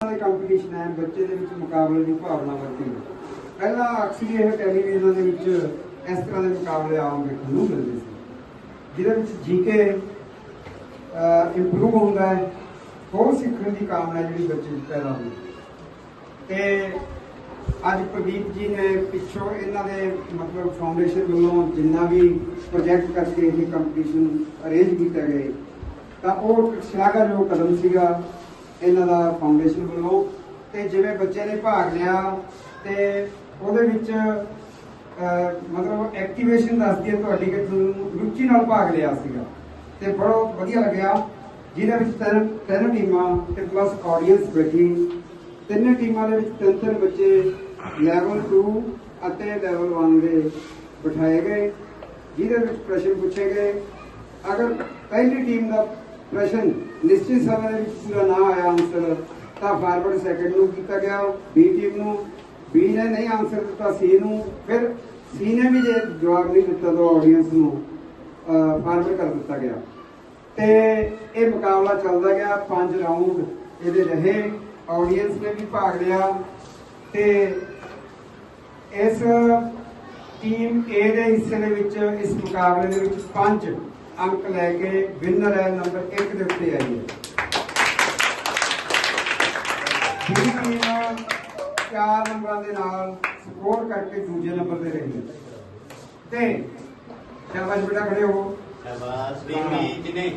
ਦਾ competition ਹੈ, ਬੱਚੇ ਦੇ ਵਿੱਚ ਮੁਕਾਬਲੇ ਦੀ ਭਾਵਨਾ ਵਰਤੀ ਪਹਿਲਾਂ ਅਕਸਰ ਹੀ ਇਹ ਟੈਲੀਵਿਜ਼ਨਾਂ ਦੇ ਵਿੱਚ ਇਸ ਤਰ੍ਹਾਂ ਦੇ ਮੁਕਾਬਲੇ ਆਮ ਦੇਖਣ ਨੂੰ ਮਿਲਦੇ ਸੀ। ਜਿਹਦੇ ਵਿੱਚ ਜੀਕੇ ਇੰਪਰੂਵ ਹੁੰਦਾ ਹੈ, ਹੋਰ ਸਿੱਖਣ ਦੀ ਕਾਮਨਾ ਜਿਹੜੀ ਬੱਚੇ 'ਚ ਪੈਦਾ ਹੁੰਦੀ ਤੇ ਅੱਜ ਪ੍ਰਦੀਪ ਜੀ ਨੇ ਪਿੱਛੋਂ ਇਹਨਾਂ ਦੇ ਮਤਲਬ ਫਾਊਂਡੇਸ਼ਨ ਵੱਲੋਂ ਜਿੰਨਾ ਵੀ ਪ੍ਰੋਜੈਕਟ ਕਰਕੇ ਇਹ ਕੰਪੀਟੀਸ਼ਨ ਅਰੇਂਜ ਕੀਤਾ ਗਏ ਤਾਂ ਉਹ ਇੱਕ ਸ਼ਲਾਘਾਯੋਗ ਕਦਮ ਸੀਗਾ। ਇਹਨਾਂ ਦਾ ਫਾਊਂਡੇਸ਼ਨ ਵੱਲੋਂ ਤੇ ਜਿਵੇਂ ਬੱਚੇ ਨੇ ਭਾਗ ਲਿਆ ਤੇ ਉਹਦੇ ਵਿੱਚ ਮਤਲਬ ਐਕਟੀਵੇਸ਼ਨ ਦੱਸਦੀ ਹੈ ਤੁਹਾਡੀ ਕਿ ਤੁਹਾਨੂੰ ਰੁਚੀ ਨਾਲ ਭਾਗ ਲਿਆ ਸੀਗਾ ਤੇ ਬੜਾ ਵਧੀਆ ਲੱਗਿਆ। ਜਿਹਦੇ ਵਿੱਚ ਤਿੰਨ ਤਿੰਨ ਟੀਮਾਂ ਤੇ ਪਲੱਸ ਆਡੀਅנס ਬੈਠੀ। ਤਿੰਨੇ ਟੀਮਾਂ ਦੇ ਵਿੱਚ ਤਿੰਨ ਤਿੰਨ ਬੱਚੇ ਲੈਵਲ 2 ਅਤੇ ਲੈਵਲ 1 ਦੇ ਬਿਠਾਏ ਗਏ। ਜਿਹਦੇ ਵਿੱਚ ਪ੍ਰਸ਼ਨ ਪੁੱਛੇ ਗਏ। ਅਗਰ ਪਹਿਲੀ ਟੀਮ ਦਾ ਪ੍ਰਸ਼ਨ, ਨਿਸ਼ਚਿਤ ਸਮੇਂ ਦੇ ਵਿੱਚ ਪੂਰਾ ਨਾ ਆਇਆ ਆਨਸਰ ਤਾਂ ਫਾਰਵਰਡ ਸੈਕਿੰਡ ਨੂੰ ਕੀਤਾ ਗਿਆ ਬੀ ਟੀਮ ਨੂੰ। ਬੀ ਨੇ ਨਹੀਂ ਆਨਸਰ ਦਿੱਤਾ ਸੀ ਨੂੰ, ਫਿਰ ਸੀ ਨੇ ਵੀ ਜੇ ਜਵਾਬ ਨਹੀਂ ਦਿੱਤਾ ਤਾਂ ਆਡੀਅנס ਨੂੰ ਫਾਰਵਰਡ ਕਰ ਦਿੱਤਾ ਗਿਆ। ਤੇ ਇਹ ਮੁਕਾਬਲਾ ਚੱਲਦਾ ਗਿਆ, ਪੰਜ ਰਾਊਂਡ ਇਹਦੇ ਰਹੇ ਆਡੀਅנס ਨੇ ਵੀ ਭਾਗ ਲਿਆ। ਤੇ ਇਸ ਟੀਮ ਏ ਦੇ ਹਿੱਸੇ ਦੇ ਵਿੱਚ, ਇਸ ਮੁਕਾਬਲੇ ਦੇ ਵਿੱਚ ਪੰਜ। ਅੰਕ ਲੈ ਕੇ ਵਿਨਰ ਹੈ ਨੰਬਰ 1 ਦੇ ਉੱਤੇ ਆਈ ਹੈ। ਦੂਜੀ ਟੀਮ ਚਾਰ ਨੰਬਰਾਂ ਦੇ ਨਾਲ ਸਕੋਰ ਕਰਕੇ ਦੂਜੇ ਨੰਬਰ ਤੇ ਰਹੀ ਹੈ। ਤੇ ਸ਼ਾਬਾਸ਼ ਬੇਟਾ, ਖੜੇ ਹੋ। ਸ਼ਾਬਾਸ਼ ਬੀਬੀ ਕਿਨੇ?